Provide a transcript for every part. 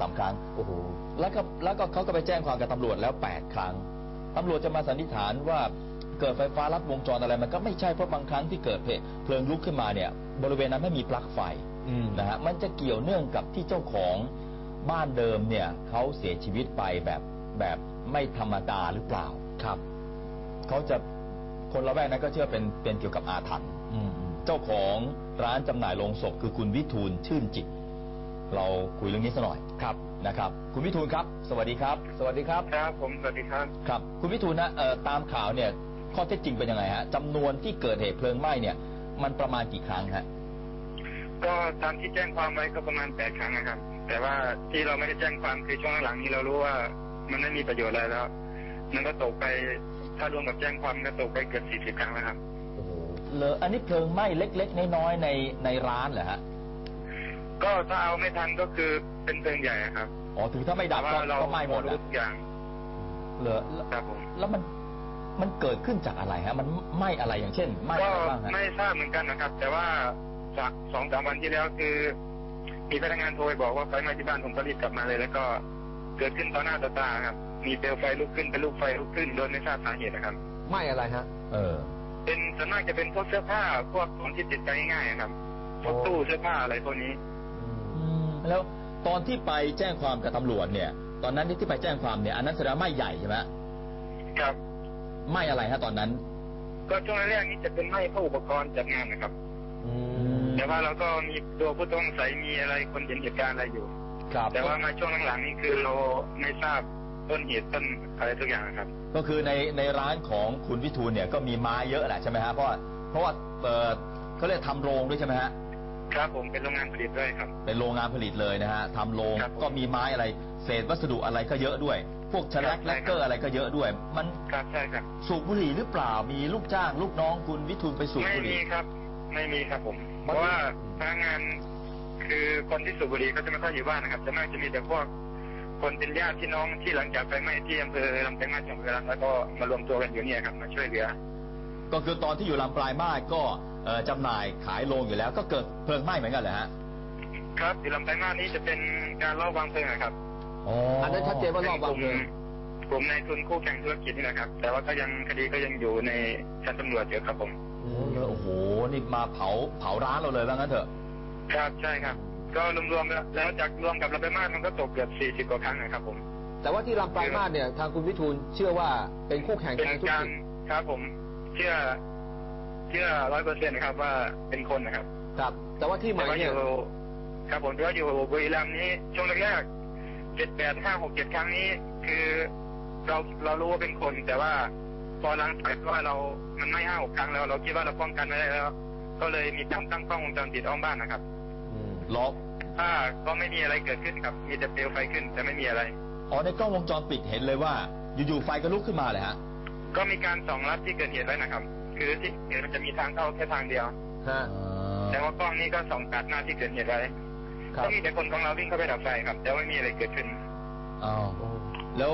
สามครั้งโอ้โหแล้วก็แล้วก็เขาก็ไปแจ้งความกับตำรวจแล้ว8ครั้งตำรวจจะมาสันนิษฐานว่าเกิดไฟฟ้าลัดวงจรอะไรมันก็ไม่ใช่เพราะบางครั้งที่เกิดเพลิงลุกขึ้นมาเนี่ย บริเวณนั้นไม่มีปลั๊กไฟอืมนะฮะมันจะเกี่ยวเนื่องกับที่เจ้าของบ้านเดิมเนี่ยเขาเสียชีวิตไปแบบแบบไม่ธรรมดาหรือเปล่าครับเขาจะคนละแวกนั้นก็เชื่อเป็นเป็นเกี่ยวกับอาถรรพ์อืมเจ้าของร้านจำหน่ายโลงศพคือคุณวิทูลชื่นจิต เราคุยเรื่องนี้สักหน่อยครับนะครับ คุณวิทูลครับ สวัสดีครับ สวัสดีครับครับผมสวัสดีครับครับ คุณวิทูลนะเอ่อตามข่าวเนี่ยข้อเท็จจริงเป็นยังไงฮะจำนวนที่เกิดเหตุเพลิงไหม้เนี่ย มันประมาณกี่ครั้งฮะก็ตามที่แจ้งความไว้ก็ประมาณแปดครั้งนะครับ แต่ว่าที่เราไม่ได้แจ้งความคือช่วงหลังนี้เรารู้ว่ามันไม่มีประโยชน์อะไรแล้วมันก็ตกไปถ้ารวมกับแจ้งความก็ตกไปเกือบสี่สิบครั้งแล้วครับโอ้โหเลออันนี้เพลิงไหม้เล็ก ๆ น้อยๆในในร้านเหรอฮะ ก็ถ้าเอาไม่ทันก็คือเป็นเพลิงใหญ่อะครับอ๋อถือถ้าไม่ดับแต่ก็ว่าเราก็ไหม้หมดรู้อะทุกอย่างเหรอแล้วครับผมแล้วมันมันเกิดขึ้นจากอะไรฮะ มันไหม้อะไรอย่างเช่นไหม้ก็อะไรบ้างฮะไม่ทราบเหมือนกันนะครับ แต่ว่าจากสองสามวันที่แล้วคือ มีพนักงานโทรไปบอกว่าไฟไหม้ที่บ้านผมก็รีบกลับมาเลย แล้วก็เกิดขึ้นต่อหน้าต่อตาครับ มีเปลวไฟลุกขึ้นเป็นลูกไฟลุกขึ้นโดยไม่ทราบสาเหตุนะครับไม่อะไรฮะ เออ เป็นส่วนมากจะเป็นพวกเสื้อผ้าพวกของที่ติดใจง่ายๆครับพวกโอ้ตู้เสื้อผ้าอะไรพวกนี้อืม แล้วตอนที่ไปแจ้งความกับตำรวจเนี่ย ตอนนั้นที่ไปแจ้งความเนี่ยอันนั้นแสดงว่าไหม้ใหญ่ใช่ไหมครับไหม้อะไรฮะตอนนั้น ก็ช่วงแรกๆนี้จะเป็นไหม้พวกอุปกรณ์จัดงานนะครับอืมแต่ว่าเราก็มีตัวผู้ต้องสงสัยมีอะไรคนเห็นเหตุการณ์อะไรอยู่ครับแต่ว่ามาช่วงหลังๆนี้คือเราไม่ทราบต้นเหตุต้นอะไรทุกอย่างครับ ก็คือในในร้านของคุณวิทูลเนี่ยก็มีไม้เยอะแหละใช่ไหมฮะเพราะว่าเพราะว่าเอ่อเขาเรียกทำโรงด้วยใช่ไหมฮะ ครับผมเป็นโรงงานผลิตด้วยครับ เป็นโรงงานผลิตเลยนะฮะทำโรงครับผมก็มีไม้อะไร เศษวัสดุอะไรก็เยอะด้วย พวกแฉลกครับ แลกเกอร์อะไรก็เยอะด้วย มันครับใช่ครับ สูบบุหรี่หรือเปล่ามีลูกจ้าง ลูกน้องคุณวิทูลไปสูบไม่บุหมีรี่ ครับ ไม่มีครับผม เพมันราะว่าพนักงานคือคนที่สูบบุหรี่ก็จะไม่ค่อยอยู่บ้านนะครับจะมากจะมีแต่พวก คนเป็นญาติพี่น้องที่หลังจากไฟไหม้ที่อำเภอลำปางมาจังหวัดระยองแล้วก็มารวมตัวกันอยู่เนี่ยครับมาช่วยเหลือ ก็คือตอนที่อยู่ลำปลายมาศก็เอ่อจำหน่ายขายโรงอยู่แล้ว ก็เกิดเพลิงไหม้เหมือนกันเหรอฮะครับอยู่ลำปางมานี้จะเป็นการลอบวางเพลิงนะครับอ๋ออัอันนั้นชัดเจนว่ารอบวางเพลิงกลุ่มในายทุนคู่แข่งธุรกิจนี่นะครับ แต่ว่าก็ยังคดีก็ยังอยู่ในชั้นตำรวจอยู่ครับผมอืโอ้มเลยโอ้โหนี่มาเผาเผาร้านเราเลยว่างั้นเถอะ ครับใช่ครับ ก็รวมๆแล้วแล้วจากรวมกับลำปางมามันก็ตกเกือบสี่สิบ40กว่าครั้งนะครับผม แต่ว่าที่ลำปลายมาสเนี่ยทางคุณวิทูลเชื่อว่าเป็นคู่แข่งเป็นทางธุรการกิจครับผม เชื่อ เชื่อร้อยเปอร์เซ็นต์นะครับว่าเป็นคนนะครับ ครับ แต่ว่าที่ใหแต่ม่ว่าอเนี่ยยู่ครับผมแต่ว่าอยู่บุรีรัมย์นี้ช่วงแรกๆเจ็ดแปดห้าหกเจ็ดครั้งนี้ คือเราเรารู้ว่าเป็นคน แต่ว่าพอหลังจากว่าเรา มันไม่ห้าหกครั้งแล้ว เราคิดว่าเราป้องกันไม่ได้แล้ว ก็เลยมีตั้งตั้งกล้องวงจรปิดอ้อมบ้านนะครับอืมล็อกถ้าก็ไม่มีอะไรเกิดขึ้นครับ มีแต่เปลวไฟขึ้น แต่ไม่มีอะไร อ๋อในกล้องวงจรปิดเห็นเลยว่า อยู่ๆไฟก็ลุกขึ้นมาเลยฮะ ก็มีการส่องรับที่เกิดเหตุไว้นะครับ คือที่เกิดมันจะมีทางเข้าแค่ทางเดียวฮะแต่ว่ากล้องนี้ก็ส่องตัดหน้าที่เกิดเหตุไว้ครัก็บมีแต่คนของเราวิ่งเข้าไปดับไฟครับ แต่ไม่มีอะไรเกิดขึ้นอ้าวแล้ว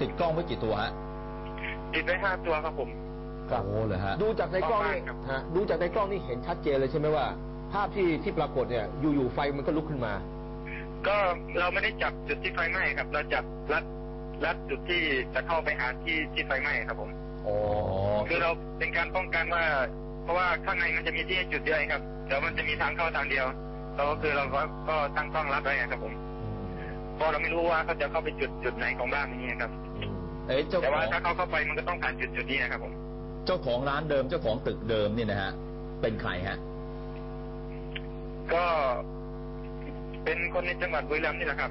ติดกล้องไว้กี่ตัวฮะติดไว้ห้าตัวครับผมครับโอ้เลยฮะดูจากในกล้องนี่ครับฮะดูจากในกล้องนี่เห็นชัดเจนเลยใช่ไหมว่า ภาพที่ที่ปรากฏเนี่ย อยู่ๆไฟมันก็ลุกขึ้นมา ก็เราไม่ได้จับจุดที่ไฟไหม้ครับ เราจับรัด รัดจุดที่จะเข้าไปหาที่ที่ไฟไหม้ครับผมอ๋อคือเราเป็นการป้องกันว่า เพราะว่าข้างในมันจะมีที่ให้จุดเดียวเองครับแต่มันจะมีทางเข้าทางเดียวเราก็คือเราก็ก็ตั้งกล้องรับไว้ครับผมเพราะเราไม่รู้ว่าเขาจะเข้าไปจุดจุดไหนของบ้านนี้ครับอืมเอ้ยเจ้าแต่ขอว่างถ้าเขาเข้าไปมันก็ต้องผ่านจุดจุดนี้นะครับผมเจ้าของร้านเดิมเจ้าของตึกเดิมเนี่ยนะฮะเป็นใครฮะก็เป็นคนในจังหวัดบุรีรัมย์นี่แหละครับ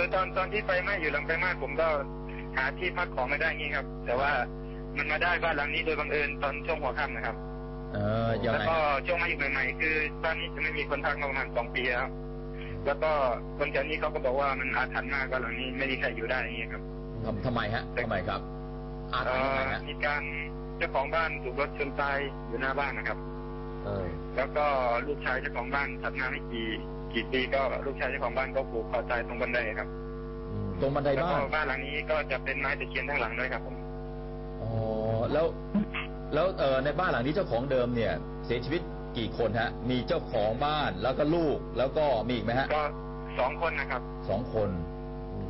คือตอนตอนที่ไฟไหม้อยู่หลังไฟไหม้ผมก็หาที่พักของไม่ได้งี้ครับ แต่ว่ามันมาได้บ้านหลังนี้โดยบังเอิญตอนช่วงหัวค่ำนะครับ เออยังแล้วไงก็ฮะช่วงมาอยู่ใหม่ๆ คือบ้านนี้จะไม่มีคนพักมาประมาณสองปีแล้วแล้วก็คนแถวนี้เขาก็บอกว่ามันอาถรรพ์มากบ้านหลังนี้ไม่มีใครอยู่ได้อย่างนี้ครับทำทำไมฮะทำไมครับอาถรรพ์ยังไงฮะมีการเจ้าของบ้านถูกรถชนตายอยู่หน้าบ้านนะครับ เออ แล้วก็ลูกชายเจ้าของบ้านถัดมาไม่กี่ กี่ปีก็ลูกชายเจ้าของบ้านก็ผูกคอตายตรงบันไดครับตรงบันไดแล้วบ้าก็นบ้านหลังนี้ก็จะเป็นไม้ตะเคียนทั้งหลังด้วยครับผมอ๋อแล้วแล้วเออในบ้านหลังนี้เจ้าของเดิมเนี่ย เสียชีวิตกี่คนฮะ มีเจ้าของบ้านแล้วก็ลูกแล้วก็มีอีกไหมฮะก็สองคนนะครับสองคน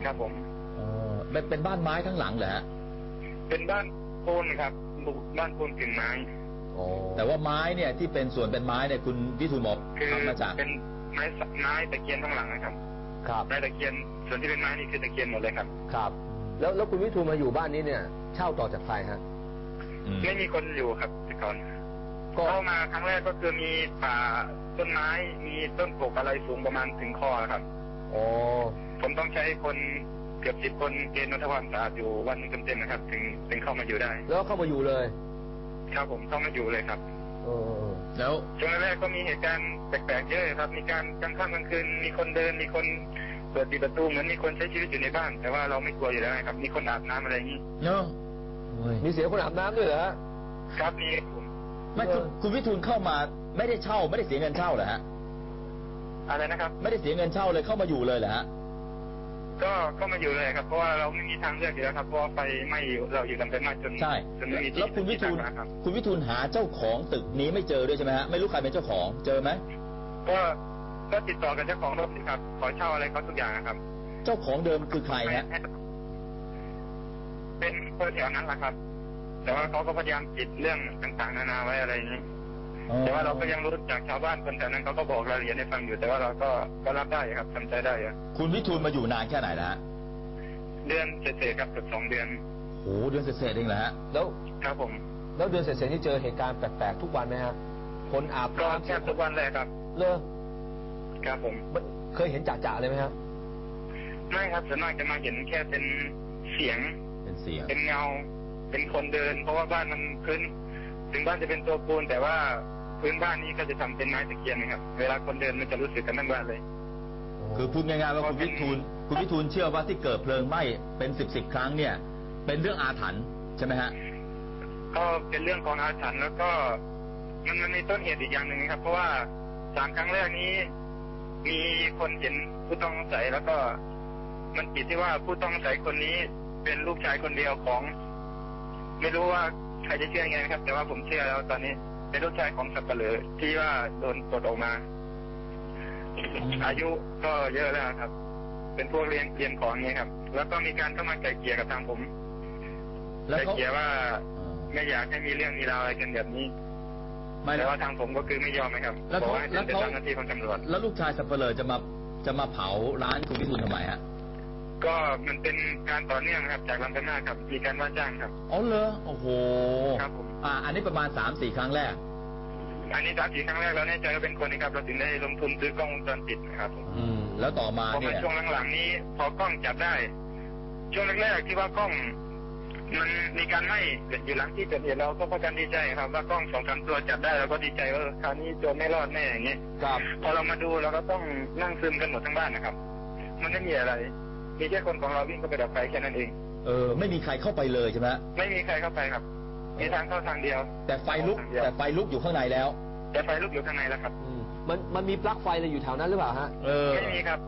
ครับผมเออเป็นเป็นบ้านไม้ทั้งหลังเหรอฮะเป็นบ้านปูนครับบ้านปูนกึ่งไม้อ๋อแต่ว่าไม้เนี่ยที่เป็นส่วนเป็นไม้เนี่ยคุณวิทูลบอกคือทำมาจากเป็น ไม้สไม้ตะเคียนทั้งหลังนะครับ ครับ ไม้ตะเคียนส่วนที่เป็นไม้นี่คือตะเคียนหมดเลยครับ ครับ แล้วแล้วคุณวิทูลมาอยู่บ้านนี้เนี่ย เช่าต่อจากใครฮะอืมไม่มีคนอยู่ครับแต่ก่อนก็เข้ามาครั้งแรกก็คือมีป่าต้นไม้มีต้นกกอะไรสูงประมาณถึงคอครับอ๋อผมต้องใช้คนเกือบสิบคนเกณฑ์นวัตความสะอาดอยู่วันหนึงเต็มๆนะครับ ถึงถึงเข้ามาอยู่ได้ แล้วเข้ามาอยู่เลย ครับผมเข้ามาอยู่เลยครับเออเออ แล้วช่วงแรกๆก็มีเหตุการณ์แปลกๆเยอะครับ มีการกลางค่ำกลางคืน มีคนเดิน มีคนเปิดปิดประตูเหมือนมีคนใช้ชีวิตอยู่ในบ้าน แต่ว่าเราไม่กลัวอยู่แล้วนะครับ มีคนอาบน้ำอะไรอย่างนี้เนาะเฮ้ยมีเสียงคนอาบน้ำด้วยเหรอฮะครับมีผมไม่คุณคุณวิทูลเข้ามาไม่ได้เช่า ไม่ได้เสียเงินเช่าเหรอฮะอะไรนะครับ ไม่ได้เสียเงินเช่าเลยเข้ามาอยู่เลยเหรอฮะ ก็ก็มาอยู่เลยครับเพราะว่าเราไม่มีทางเลือกอยู่แล้วครับเพราะว่าไฟไหม้อยู่เราอยู่กันเป็นมากจนใช่จนไม่มีที่แล้วคุณวิทูลที่พักนะครับคุณวิทูลหาเจ้าของตึกนี้ไม่เจอด้วยใช่ไหมฮะไม่รู้ใครเป็นเจ้าของเจอไหมก็ก็ติดต่อกับเจ้าของรถสิครับขอเช่าอะไรเขาทุกอย่างนะครับ เจ้าของเดิมคือใครฮะเป็นคนแถวนั้นแหละครับ แต่ว่าเขาก็พยายามปิดเรื่องต่างๆนานาไว้อะไรอย่างนี้ แต่ว่าเราก็ยังรู้จากชาวบ้านคนแถวนั้นเขาก็บอกรายละเอียดให้ฟังอยู่แต่ว่าเราก็ก็รับได้ครับทำใจได้ครับคุณวิทูลมาอยู่นานแค่ไหนแล้วฮะเดือนเศษๆครับเกือบสองเดือนโหเดือนเศษๆเองเหรอฮะแล้วครับผม แล้วเดือนเสร็จๆนี่เจอเหตุการณ์แปลกๆทุกวันไหมฮะคนอาบก็น้ำแทบทุกวันเลยครับ เลอครับผมเคยเห็นจ่าๆเลยไหมฮะไม่ครับส่วนมากจะมาเห็นแค่เป็นเสียง เป็นเสียง เป็นเงา เป็นคนเดิน เพราะว่าบ้านมันพื้น ถึงบ้านจะเป็นตัวปูนแต่ว่า พื้นบ้านนี้ก็จะทำเป็นไม้ตะเคียนนะครับ เวลาคนเดินมันจะรู้สึกกันทั้งบ้านเลย คือพูดง่ายๆว่าคุณวิทูลคุณวิทูลเชื่อว่าที่เกิดเพลิงไหม้เป็นสิบสิบครั้งเนี่ย เป็นเรื่องอาถรรพ์ใช่ไหมฮะก็เป็นเรื่องของอาถรรพ์แล้วก็มันมันมีต้นเหตุอีกอย่างหนึ่งครับ เพราะว่าสามครั้งแรกนี้ มีคนเห็นผู้ต้องสงสัยแล้วก็ มันติดที่ว่าผู้ต้องสงสัยคนนี้เป็นลูกชายคนเดียวของ ไม่รู้ว่าใครจะเชื่อยังไงนะครับ แต่ว่าผมเชื่อแล้วตอนนี้ เป็นลูกชายของสับเปลือที่ว่าโดนปลดออกมา อายุก็เยอะแล้วครับ เป็นพวกเรียนเรียนของอย่างนี้ครับ แล้วก็มีการเข้ามาไกลเกลี่ยกับทางผมแล้วไกลเขาเกลี่ยว่าไม่อยากให้มีเรื่องมีราวอะไรกันแบบนี้ไม่แต่แล้วว่าทางผมก็คือไม่ยอมนะครับแล้วบอเขากให้แล้วเป็นเขาเจ้าหน้าที่ของตำรวจแล้วลูกชายสับเปลือจะมาจะมาเผาร้านคุณวิทูลทำไมฮะ ก็มันเป็นการต่อเนื่องนะครับจากลำพนาครับมีการว่าจ้างครับ อ๋อเหรอโอ้โหครับผมอ่า อันนี้ประมาณสามสี่ครั้งแรก อันนี้สามสี่ครั้งแรกเราแน่ใจว่าเป็นคนนี้ครับเราถึงได้ลงทุนซื้อกล้องวงจรปิดนะครับผมอืม แล้วต่อมาพอเนี่มายช่วงหลังๆนี้ พอกล้องจับได้ ช่วงแรกๆที่ว่ากล้อง มันมีการไหม้อยู่หลังที่เกิดเหตุเราก็พากันดีใจครับ ว่ากล้องสองสามตัวจับได้เราก็ดีใจว่าเออคราวนี้โจรไม่รอดแน่อย่างนี้ครับ พอเรามาดูเราก็ต้องนั่งซึมกันหมดทั้งบ้านนะครับ มันไม่มีอะไร มีแค่คนของเราวิ่งเข้าไปดับไฟแค่นั้นเอง เออ ไม่มีใครเข้าไปเลยใช่ไหมฮะไม่มีใครเข้าไปครับ มีทางเข้าทางเดียว แต่ไฟลุก แต่ไฟลุกอยู่ข้างในแล้ว แต่ไฟลุกอยู่ข้างในแล้วครับอืมมันมันมีปลั๊กไฟอะไรอยู่แถวนั้นหรือเปล่าฮะ เออ ไม่มีครับ